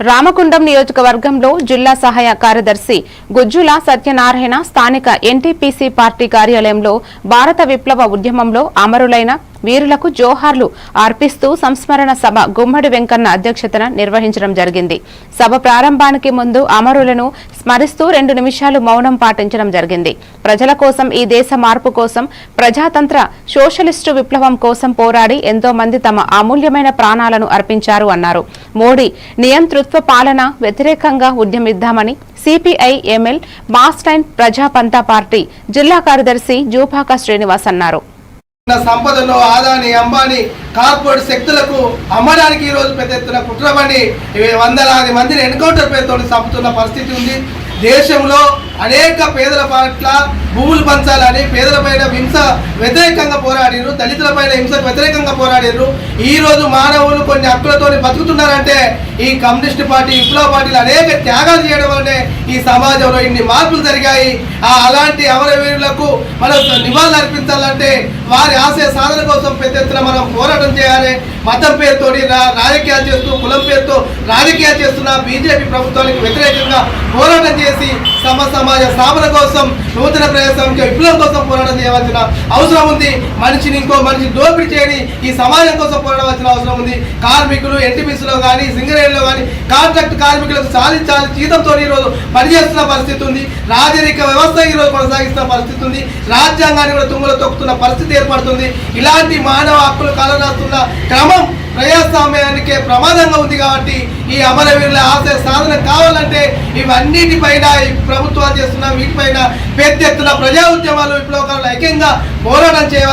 రామకుండం నియోజకవర్గంలో జిల్లా సహాయ కార్యదర్శి గుజ్జుల సత్యనారాయణ స్థానిక ఎన్టీపీసీ పార్టీ కార్యాలయంలో భారత విప్లవ ఉద్యమంలో అమరులైన వీరులకు జోహార్లు అర్పిస్తూ సంస్మరణ సభ గుమ్మడి వెంకన్న అధ్యక్షతన నిర్వహించడం జరిగింది. సభ ప్రారంభానికి ముందు అమరులను స్మరిస్తూ రెండు నిమిషాలు మౌనం పాటించడం జరిగింది. ప్రజల కోసం ఈ దేశ మార్పు కోసం ప్రజాతంత్ర సోషలిస్టు విప్లవం కోసం పోరాడి ఎంతో మంది తమ అమూల్యమైన ప్రాణాలను అర్పించారు అన్నారు. మోడీ నియంతృత్వ పాలన వ్యతిరేకంగా ఉద్యమిద్దామని సిపిఐ ఎంఎల్ మాస్టైన్ ప్రజాపంతా పార్టీ జిల్లా కార్యదర్శి జూపాక శ్రీనివాస్ అన్నారు. సంపదను ఆదాని అంబానీ కార్పొరేట్ శక్తులకు అమ్మడానికి ఈ రోజు పెద్ద ఎత్తున కుట్రమని వందలాది మందిని ఎన్కౌంటర్ పేరుతో చంపుతున్న పరిస్థితి ఉంది. దేశంలో అనేక పేదల పట్ల భూములు పంచాలని పేదలపైన హింస వ్యతిరేకంగా పోరాడిరు దళితులపైన హింసకు వ్యతిరేకంగా పోరాడిరు ఈరోజు మానవులు కొన్ని హక్కులతో బతుకుతున్నారంటే ఈ కమ్యూనిస్ట్ పార్టీ విప్లవ పార్టీలు అనేక త్యాగాలు చేయడం వల్లనే ఈ సమాజంలో ఇన్ని మార్పులు జరిగాయి. ఆ అలాంటి అమరవీరులకు మనం నివాళులు అర్పించాలంటే వారి ఆశయ సాధన కోసం పెద్ద ఎత్తున మనం పోరాటం చేయాలి. మతం పేరుతో రాజకీయాలు చేస్తూ కులం పేరుతో రాజకీయాలు చేస్తున్న బీజేపీ ప్రభుత్వానికి వ్యతిరేకంగా పోరాటం చేసి సమ సమాజ స్థాపన కోసం నూతన ప్రవేశంకి విప్లవం కోసం పోరాటం చేయవలసిన అవసరం ఉంది. మనిషిని ఇంకో మనిషి దోపిడీ చేయని ఈ సమాజం కోసం పోరాడవలసిన అవసరం ఉంది. కార్మికులు ఎన్టీపీసీలో కానీ సింగరేణిలో కానీ కాంట్రాక్ట్ కార్మికులకు చాలి చాలి జీతంతో ఈరోజు పనిచేస్తున్న పరిస్థితి ఉంది. రాజరిక వ్యవస్థ ఈరోజు కొనసాగిస్తున్న పరిస్థితి ఉంది. రాజ్యాంగాన్ని కూడా తుంగలో తొక్కుతున్న పరిస్థితి ఏర్పడుతుంది. ఇలాంటి మానవ హక్కులు కలరాస్తున్న క్రమం ప్రజాస్వామ్యానికే ప్రమాదంగా ఉంది కాబట్టి ఈ అమరవీరుల ఆశయ సాధన కావాలంటే ఇవన్నిటిపైన ఈ ప్రభుత్వాలు చేస్తున్న వీటిపైన పెద్ద ఎత్తున ప్రజా ఉద్యమాలు విప్లవకారులు ఐక్యంగా పోరాటం చేయవచ్చు